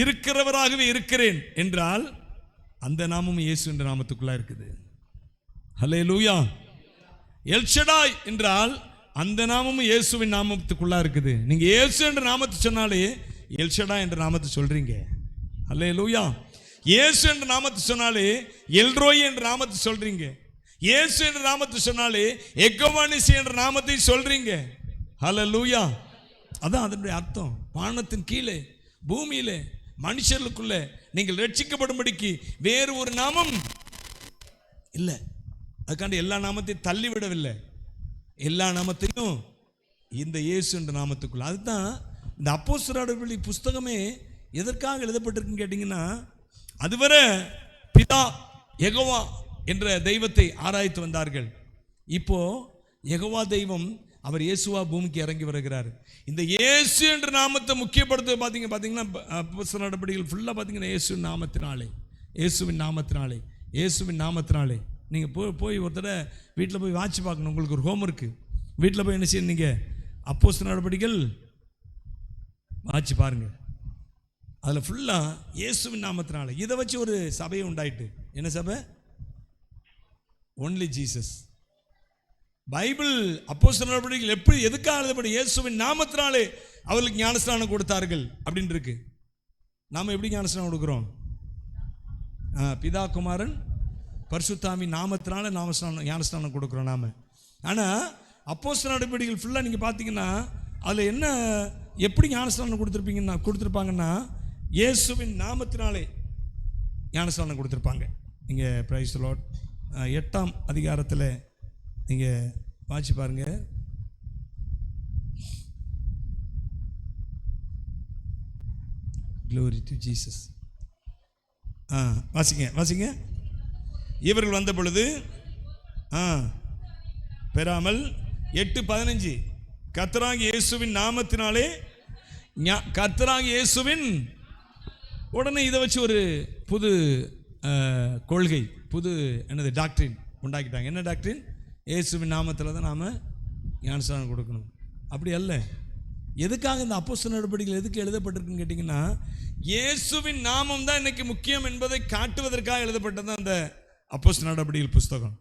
இருக்கிறவராகவே இருக்கிறேன் என்றால் அந்த நாமம் இயேசு என்ற நாமத்துக்குள்ளா இருக்குது. ஹலே லூயா எல்ஷடாய் என்றால் அந்த நாமமும் இயேசுவின் நாமத்துக்குள்ளா இருக்குது. நீங்க இயேசு என்ற நாமத்தை சொன்னாலே எல்ஷடா என்ற நாமத்தை சொல்றீங்க. ஹலே லூயா இயேசு என்ற நாமத்தை சொன்னாலே எல்ரோய் என்ற நாமத்தை சொல்றீங்க. இயேசு என்ற நாமத்தை சொன்னாலே எக்கவானிசி என்ற நாமத்தை சொல்றீங்க. ஹலோ லூயா அதான் அதனுடைய அர்த்தம். வானத்தின் கீழே பூமியிலே மனுஷர்களுக்குள்ள நீங்கள் ரட்சிக்கப்படும்படிக்கு வேறு ஒரு நாமம் இல்லை. அதுக்காண்டி எல்லா நாமத்தையும் தள்ளிவிடவில்லை. எல்லா நாமத்தையும் இந்த இயேசு என்ற நாமத்துக்குள்ள அதுதான் இந்த அப்போஸ்தலர்களுடைய புஸ்தகமே எதற்காக எழுதப்பட்டிருக்குன்னு கேட்டிங்கன்னா அதுவரை பிதா எகவா என்ற தெய்வத்தை ஆராய்த்து வந்தார்கள். இப்போ எகவா தெய்வம் அவர் இயேசுவா பூமிக்கு இறங்கி வருகிறார். இந்த இயேசு என்ற நாமத்தை முக்கியப்படுத்த பார்த்தீங்க பார்த்தீங்கன்னா அப்போஸ்தலர் நடவடிக்கைகள் ஃபுல்லாக பார்த்தீங்கன்னா இயேசுவின் நாமத்தினாலே. இயேசுவின் நாமத்தினாலே. இயேசுவின் நாமத்தினாலே. நீங்கள் போய் போய் ஒருத்தர வீட்டில் போய் வாட்சி பார்க்கணும். உங்களுக்கு ஒரு ஹோம் இருக்குது வீட்டில் போய் என்ன செய்யணும் நீங்கள் அப்போஸ்தலர் நடவடிக்கைகள் வாட்சி பாருங்கள் அதில் ஃபுல்லாக இயேசுவின் நாமத்தினால. இதை வச்சு ஒரு சபையை உண்டாயிட்டு. என்ன சபை? ஒன்லி ஜீசஸ் பைபிள் அப்போஸ்தலர் நடவடிக்கைகள் எப்படி எதுக்காக எழுதப்படும் இயேசுவின் நாமத்தினாலே அவர்களுக்கு ஞானஸ்நானம் கொடுத்தார்கள் அப்படின்னு இருக்கு. நாம் எப்படி ஞானஸ்நானம் கொடுக்குறோம்? பிதா குமாரன் பரிசுத்தாமி நாமத்தினால நாமஸ்நானம் ஞானஸ்நானம் கொடுக்குறோம் நாம. ஆனால் அப்போஸ்தலர் நடவடிக்கைகள் ஃபுல்லாக நீங்கள் பார்த்தீங்கன்னா அதில் என்ன எப்படி ஞானஸ்நானம் கொடுத்துருப்பீங்கன்னா கொடுத்துருப்பாங்கன்னா இயேசுவின் நாமத்தினாலே ஞானஸ்நானம் கொடுத்துருப்பாங்க. இங்கே பிரைஸ் லாட் எட்டாம் அதிகாரத்தில் நீங்கள் வாட்சி பாருங்க. க்ளோரி டு ஜீசஸ் ஆ வாசிங்க வாசிங்க. இவர்கள் வந்த பொழுது ஆ பெறாமல் எட்டு பதினஞ்சு. கத்தராகி இயேசுவின் நாமத்தினாலே ஞா- இயேசுவின் உடனே இதை வச்சு ஒரு புது கொள்கை புது என்னது டாக்டரின் உண்டாக்கிட்டாங்க. என்ன டாக்டரின் இயேசுவின் நாமத்தில் தான் நாம் ஞானஸ்தானம் கொடுக்கணும். அப்படி அல்ல. எதுக்காக இந்த அப்போஸ்தலர் நடவடிக்கைகள் எதுக்கு எழுதப்பட்டிருக்குன்னு கேட்டிங்கன்னா இயேசுவின் நாமம் தான் இன்றைக்கி முக்கியம் என்பதை காட்டுவதற்காக எழுதப்பட்டது அந்த அப்போஸ்தலர் நடவடிக்கைகள் புஸ்தகம்.